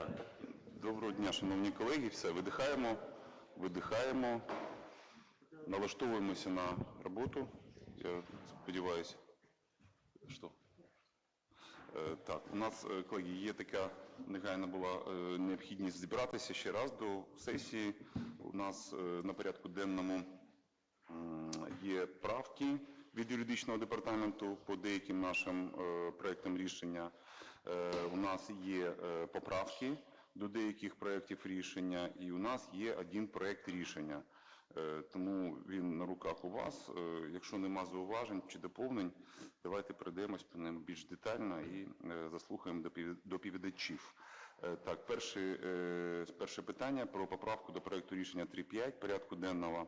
Так, доброго дня, шановні колеги. Все, видихаємо, видихаємо, налаштовуємося на роботу. Я сподіваюся. Що? Е, Так, у нас, е, колеги, є така негайна була е, необхідність зібратися ще раз до сесії. У нас на порядку денному є правки від юридичного департаменту по деяким нашим проектам рішення. Е, У нас є е, поправки до деяких проєктів рішення, і у нас є один проєкт рішення. Е, Тому він на руках у вас. Якщо нема зауважень чи доповнень, давайте пройдемось по ним більш детально і заслухаємо доповідачів. Так, перше, перше питання про поправку до проекту рішення 3.5 порядку денного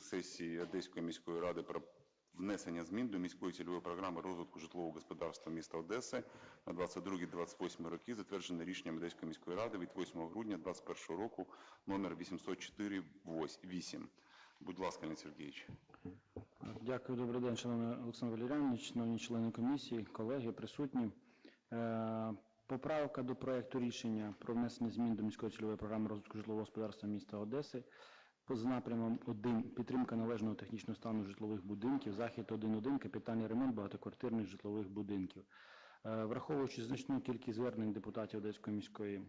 сесії Одеської міської ради про внесення змін до міської цільової програми розвитку житлового господарства міста Одеси на 22-28 роки, затверджене рішенням Одеської міської ради від 8 грудня 2021 року номер 804-8. Будь ласка, Леонід Сергійович. Дякую, добрий день, шановний Олександр Валерійович, шановні члени комісії, колеги, присутні. Е, Поправка до проекту рішення про внесення змін до міської цільової програми розвитку житлового господарства міста Одеси з напрямом 1 підтримка належного технічного стану житлових будинків, захід 1.1 капітальний ремонт багатоквартирних житлових будинків. Е, Враховуючи значну кількість звернень депутатів Одеської міської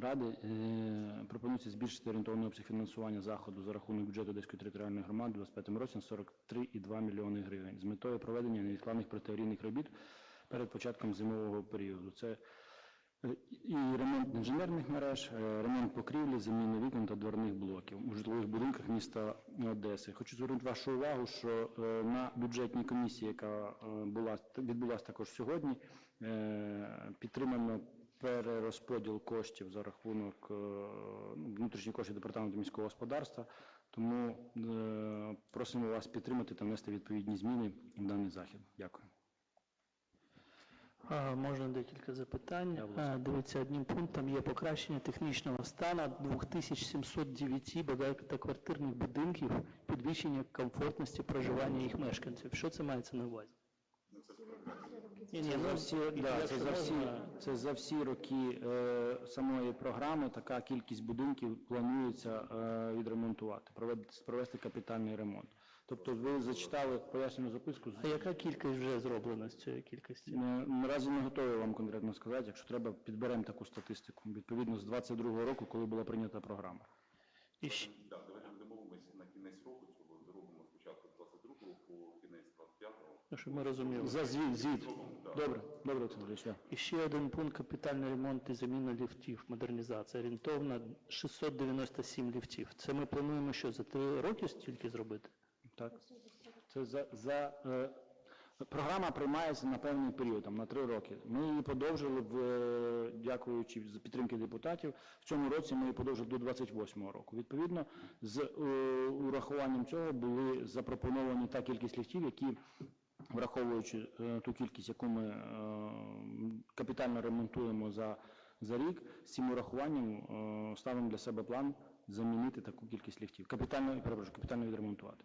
Ради е, пропонується збільшити орієнтовний обсяг фінансування заходу за рахунок бюджету Одеської територіальної громади у 2025 році на 43,2 мільйони гривень з метою проведення невідкладних протиаварійних робіт перед початком зимового періоду. Це і ремонт інженерних мереж, е, ремонт покрівлі, заміни вікон та дверних блоків у житлових будинках міста Одеси. Хочу звернути вашу увагу, що е, на бюджетній комісії, яка е, була відбулася також сьогодні, підтримано перерозподіл коштів за рахунок внутрішніх коштів департаменту міського господарства. Тому просимо вас підтримати та внести відповідні зміни в даний захід. Дякую. Можна декілька запитань. Дивіться, одним пунктом є покращення технічного стану 2709 багатоквартирних будинків, підвищення комфортності проживання їх мешканців. Що це мається на увазі? Ні, ні, Це за ну, всі, да, це за всі, це за всі роки е, самої програми така кількість будинків планується е, відремонтувати, провести, провести капітальний ремонт. Тобто ви зачитали пояснену записку. А яка кількість вже зроблена з цієї кількості? Е, Наразі не готовий вам конкретно сказати. Якщо треба, підберемо таку статистику. Відповідно, з 22 року, коли була прийнята програма. І ще- Так, давайте домовимося на кінець року цього, зробимо спочатку 22-го по кінець 25-го. ну, щоб ми розуміли. За звіт, звіт. Добре, добре, Олександр Ілліч, да. І ще один пункт капітальний ремонт і заміна ліфтів, модернізація. Орієнтовно 697 ліфтів. Це ми плануємо що, за три роки стільки зробити? Так. Це за, за е, програма приймається на певний період, там на три роки. Ми її подовжили в е, дякуючи за підтримки депутатів. В цьому році ми її подовжили до 28-го року. Відповідно, з е, урахуванням цього були запропоновані та кількість ліфтів, які враховуючи е, ту кількість, яку ми е, капітально ремонтуємо за, за рік, з цим урахуванням е, ставимо для себе план замінити таку кількість ліфтів. Капітально, перепрошую, капітально відремонтувати.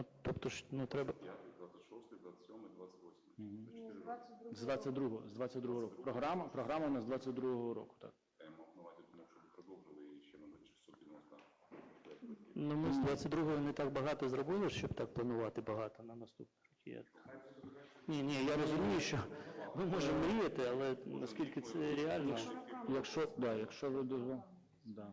От, тобто ж, ну, треба 26, 27, 28. З 22, з 22 року. Програма, програма у нас з 22 року, так. Я мав на увазі, тому що ви продовжили ще на 690. Ну, ми з 22-го не так багато зробили, щоб так планувати багато на наступні роки. Я- Ні, ні, я розумію, що ми можемо мріяти, але наскільки це реально. Якщо, да, якщо ви дуже, да.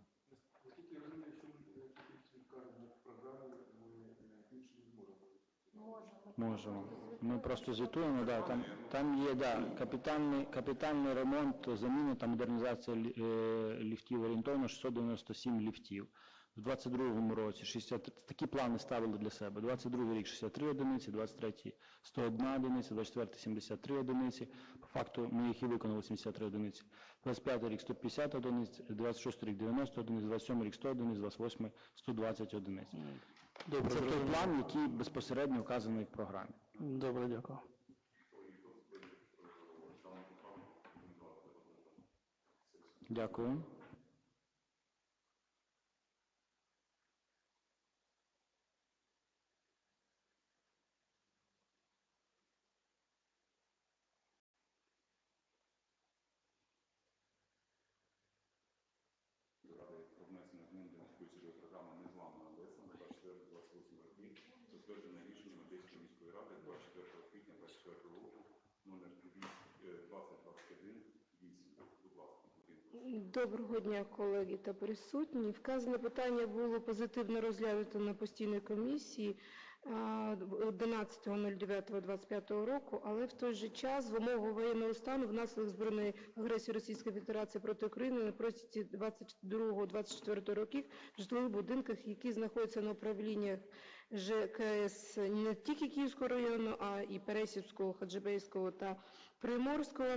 Можемо. Ми просто звітуємо, да, там, там є да, капітальний, капітальний ремонт, заміна та модернізація е, ліфтів орієнтовно 697 ліфтів. В 22-му році 60, такі плани ставили для себе. 22-й рік 63 одиниці, 23 101 одиниця, 24 73 одиниці. По факту ми їх і виконали 73 одиниці. 25-й рік 150 одиниць, 26 рік 90 одиниць, 27 рік 100 одиниць, 28 120 одиниць. Добре, Це той зрозуміло. план, який безпосередньо вказаний в програмі. Добре, дякую. Дякую. змін до міської цільової програми «Незламна Одеса» на 24-28 роки, затверджене рішенням Одеської міської ради 24 квітня 24 року, номер 2021 8. Будь ласка, Марина. Доброго дня, колеги та присутні. Вказане питання було позитивно розглянуто на постійній комісії а, 11.09.25 року, але в той же час в умовах воєнного стану внаслідок збройної агресії Російської Федерації проти України на протязі 22-24 років в житлових будинках, які знаходяться на управліннях ЖКС не тільки Київського району, а і Пересівського, Хаджибейського та Приморського,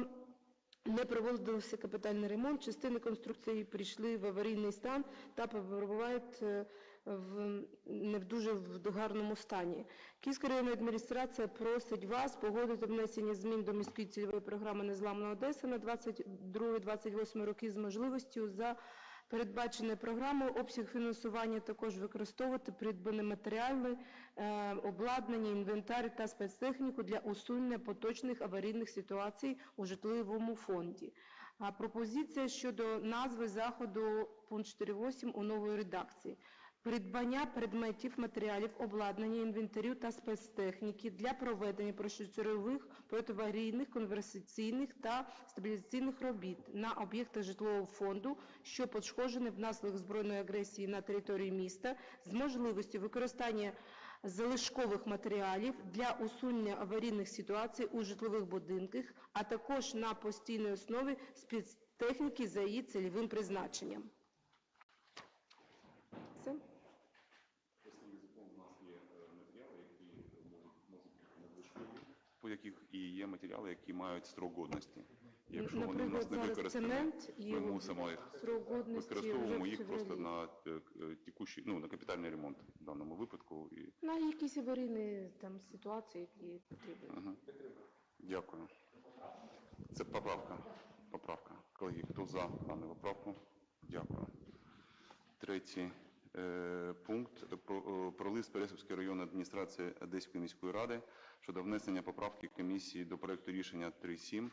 не проводився капітальний ремонт, частини конструкції прийшли в аварійний стан та перебувають е, в не в дуже в гарному стані. Київська районна адміністрація просить вас погодити внесення змін до міської цільової програми Незламна Одеса на 22-28 роки з можливістю за передбаченою програмою обсяг фінансування також використовувати придбані матеріали, е, обладнання, інвентар та спецтехніку для усунення поточних аварійних ситуацій у житловому фонді. А пропозиція щодо назви заходу пункт 4.8 у новій редакції. Придбання предметів, матеріалів, обладнання, інвентарю та спецтехніки для проведення першочергових протиаварійних, конверсаційних та стабілізаційних робіт на об'єктах житлового фонду, що пошкоджені внаслідок збройної агресії на території міста, з можливістю використання залишкових матеріалів для усунення аварійних ситуацій у житлових будинках, а також на постійній основі спецтехніки за її цільовим призначенням. Все. Просто язиком у нас є е, матеріали, які можуть, можуть бути надлишкові, по яких і є матеріали, які мають строк годності. Якщо вони в нас не використані, ми мусимо їх використовуємо їх просто на е, е, текущий, ну, на капітальний ремонт в даному випадку. І, На якісь аварійні там ситуації, які потрібні. Дякую. Це поправка. Поправка. Колеги, хто за дану поправку? Дякую. Третій пункт про, е, про лист Пересівської районної адміністрації Одеської міської ради щодо внесення поправки комісії до проекту рішення 3.7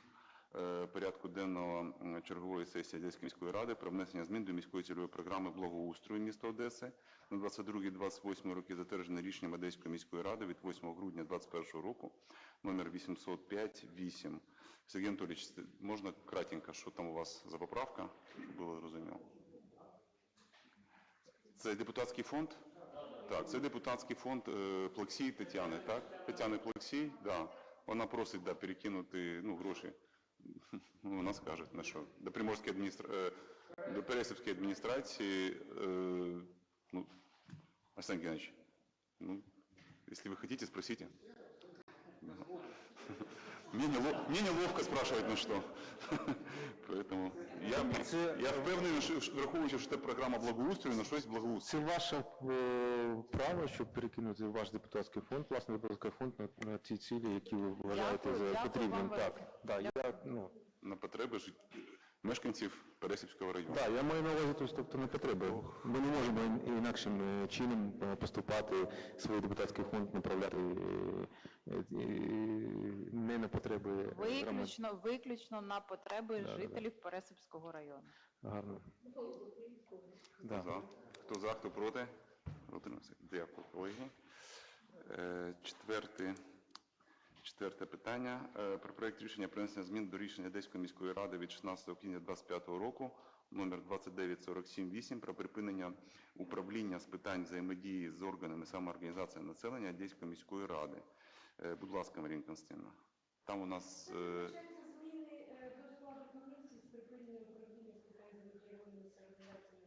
е, порядку денного чергової сесії Одеської міської ради про внесення змін до міської цільової програми благоустрою міста Одеси на 22-28 роки затверджене рішенням Одеської міської ради від 8 грудня 2021 року номер 805-8. Сергій Анатолійович, можна кратенько, що там у вас за поправка, щоб було зрозуміло? Це депутатський фонд? Так, це депутатський фонд е, Плаксій Тетяни, так? Тетяни Плексій, да. Вона просить да, перекинути ну, гроші. Вона скаже, на що? До Приморської адміністра... е, до Пересівської адміністрації, е, ну, Арсен Геннадьевич, ну, если вы хотите, спросите. Мне, нело- мне неловко спрашивать, на что. Поэтому я, я впевнений, що враховуючи, що це програма благоустрою, на щось благоустрою. Це ваше е, право, щоб перекинути ваш депутатський фонд, власне депутатський фонд на, на ті цілі, які ви вважаєте Дякую, за дякую потрібним. вам Так, да, я, ну, на потреби жит- мешканців Пересівського району. да, я маю на увазі, тобто, тобто на потреби. Ми не можемо ін- інакшим е, чином е, поступати, свій депутатський фонд направляти е, не на потреби громад. Виключно, виключно на потреби Да, да, да. жителів Пересипського району. Гарно. Хто Да. за? Хто за, хто проти? Утримався. Дякую, колеги. Е, Четверте, четверте питання. Е, Про проект рішення про внесення змін до рішення Одеської міської ради від 16 квітня 2025 року номер 29478 про припинення управління з питань взаємодії з органами самоорганізації населення Одеської міської ради. Е, Будь ласка, Марія Константинівна. Там у нас е,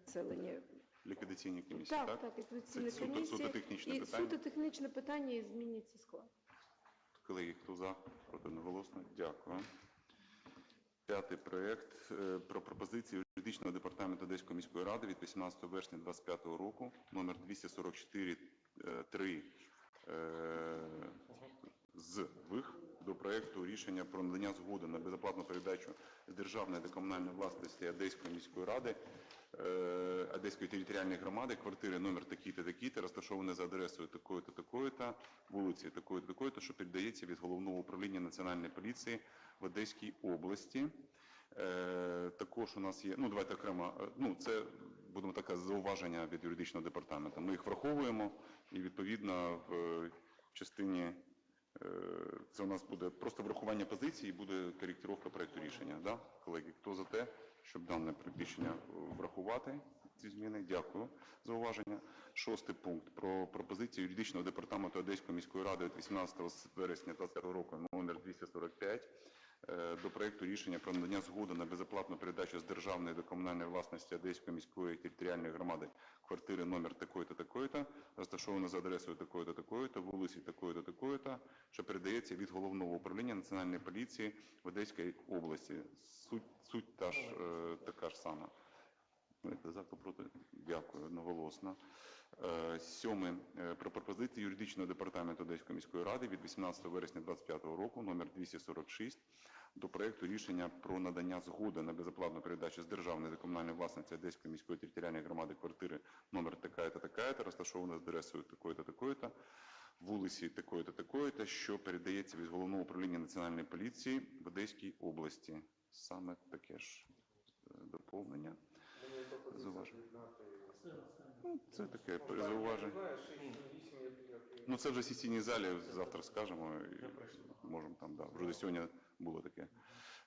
Населення. ліквідаційні комісії, Так, так? так, ліквідаційна Це суто- комісія. суто технічне І питання? суто технічне питання і зміниться склад. Колеги, хто за? Проти одноголосно. Дякую. П'ятий проект е, про пропозицію юридичного департаменту Одеської міської ради від 18 вересня 2025 року, номер 244-3 з вих до проекту рішення про надання згоди на безоплатну передачу з державної до комунальної власності Одеської міської ради, е, Одеської територіальної громади, квартири номер такий-то, такий-то, розташовані за адресою такою-то, такою-то, вулиці такої-то, такої-то, що передається від Головного управління Національної поліції в Одеській області. Е, Також у нас є, ну давайте окремо, е, ну це будемо так казати, зауваження від юридичного департаменту. Ми їх враховуємо і відповідно в е, частині е, це у нас буде просто врахування позиції, і буде коректировка проекту рішення. Да? Колеги, хто за те, щоб дане рішення врахувати ці зміни? Дякую за уваження. Шостий пункт про пропозицію юридичного департаменту Одеської міської ради від 18 вересня 2020 року номер 245 е, до проекту рішення про надання згоди на безоплатну передачу з державної до комунальної власності Одеської міської територіальної громади квартири номер такої-то, такої-то, розташована за адресою такої-то, такої-то, вулиці такої-то, такої-то, що передається від головного управління Національної поліції в Одеській області. Суть, суть та ж, е, така ж сама. Дякую, одноголосно. Е, Сьоме. Е, Про пропозицію юридичного департаменту Одеської міської ради від 18 вересня 2025 року, номер 246, до проекту рішення про надання згоди на безоплатну передачу з державної до комунальної власності Одеської міської територіальної громади квартири номер така-то, така-то, розташована з адресою такої-то, такої-то, вулиці такої-то, такої-то, що передається від головного управління Національної поліції в Одеській області. Саме таке ж е, доповнення. Зауваження. Ну, це таке зауваження. Ну, це вже в сесійній залі, завтра скажемо. І можемо там, да. Вже сьогодні було таке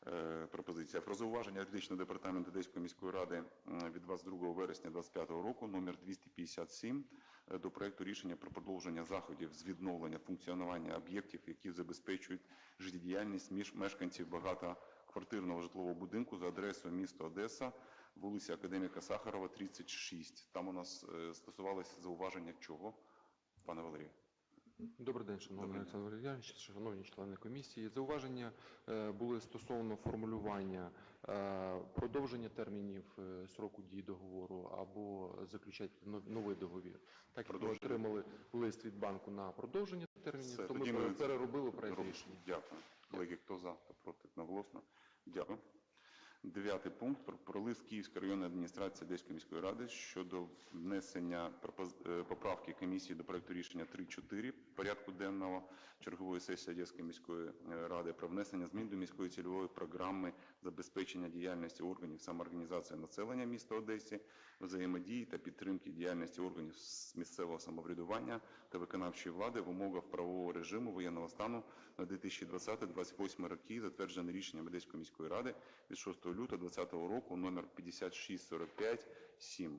е, пропозиція. Про зауваження юридичного департаменту Одеської міської ради від 22 вересня 2025 року, номер 257, е, до проекту рішення про продовження заходів з відновлення функціонування об'єктів, які забезпечують життєдіяльність між мешканців багатоквартирного житлового будинку за адресою місто Одеса, вулиця Академіка Сахарова, 36. Там у нас е, стосувалося зауваження чого, пане Валерію? Добрий день, шановний Олександр Валерійович, шановні члени комісії. Зауваження е, були стосовно формулювання е, продовження термінів е, сроку дії договору або заключати но- новий договір. Так як ми отримали лист від банку на продовження термінів, Все, то ми ми переробили проект рішення. Дякую. Колеги, хто за, хто проти, одноголосно. Дякую. Дев'ятий пункт. Про, лист Київської районної адміністрації Одеської міської ради щодо внесення е, поправки комісії до проекту рішення 3.4 порядку денного чергової сесії Одеської міської е, ради про внесення змін до міської цільової програми забезпечення діяльності органів самоорганізації населення міста Одесі, взаємодії та підтримки діяльності органів місцевого самоврядування та виконавчої влади в умовах правового режиму воєнного стану на 2020-2028 роки, затверджене рішенням Одеської міської ради від 6 лютого 2020 року номер 5645-7.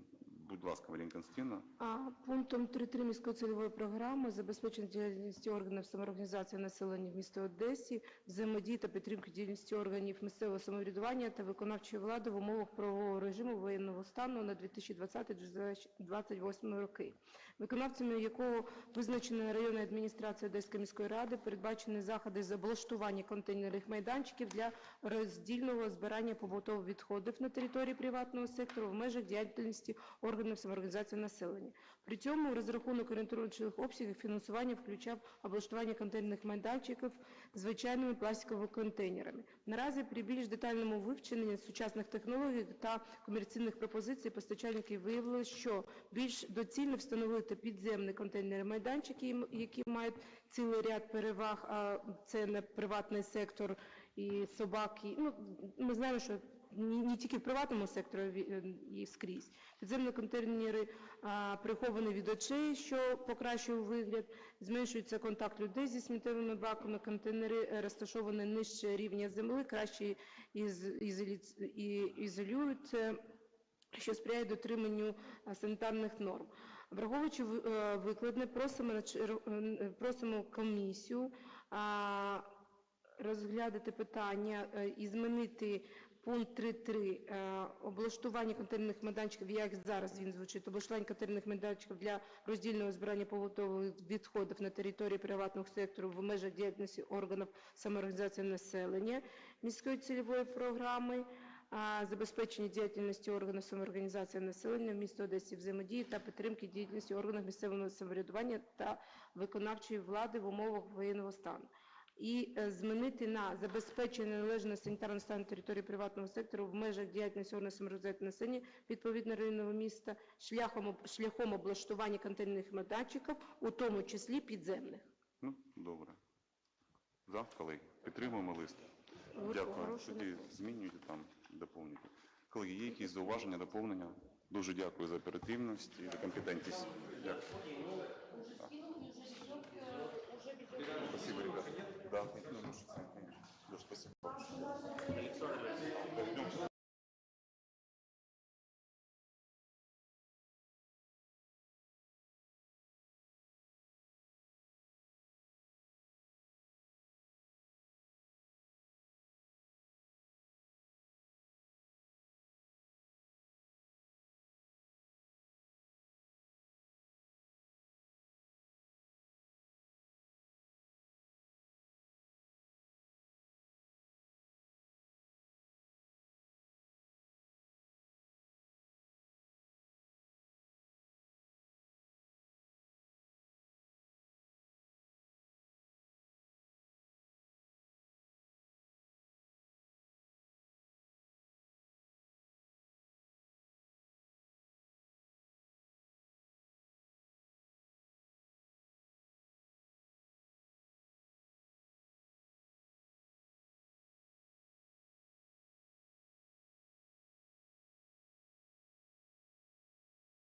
Будь ласка, Марія Константинівна. А пунктом 3.3 міської цільової програми забезпечення діяльності органів самоорганізації населення в місті Одесі, взаємодії та підтримки діяльності органів місцевого самоврядування та виконавчої влади в умовах правового режиму воєнного стану на 2020-2028 роки, виконавцями якого визначена районна адміністрація Одеської міської ради, передбачені заходи з облаштування контейнерних майданчиків для роздільного збирання побутових відходів на території приватного сектору в межах діяльності органів самоорганізації населення. При цьому розрахунок орієнтовних обсягів фінансування включав облаштування контейнерних майданчиків звичайними пластиковими контейнерами. Наразі при більш детальному вивченні сучасних технологій та комерційних пропозицій постачальників виявили, що більш доцільно встановити підземні контейнерні майданчики, які мають цілий ряд переваг, а це не приватний сектор і собаки. Ну, ми знаємо, що не, тільки в приватному секторі е, і скрізь. Підземні контейнери а, приховані від очей, що покращує вигляд, зменшується контакт людей зі сміттєвими баками, контейнери е, розташовані нижче рівня землі, краще із, ізолі- і, ізолюють, е, що сприяє дотриманню санітарних норм. Враховуючи ви- е, викладне, просимо, е, просимо комісію розглядати питання е, і змінити пункт 3.3 е, облаштування контейнерних майданчиків, як зараз він звучить, облаштування контейнерних майданчиків для роздільного збирання побутових відходів на території приватного сектору в межах діяльності органів самоорганізації населення міської цільової програми, забезпечення діяльності органів самоорганізації населення в місті Одесі, взаємодії та підтримки діяльності органів місцевого самоврядування та виконавчої влади в умовах воєнного стану. І е, змінити на забезпечення належного санітарного стану території приватного сектору в межах діяльності органів самоорганізації населення відповідно районного міста шляхом, шляхом облаштування контейнерних майданчиків, у тому числі підземних. Ну, добре. За, колеги. Підтримуємо лист. Дякую. Тоді змінюйте там, доповнюйте. Колеги, є якісь зауваження, доповнення? Дуже дякую за оперативність і за компетентність. Дякую. Спасибо, ребята. da continuo, nu știu, cu, eu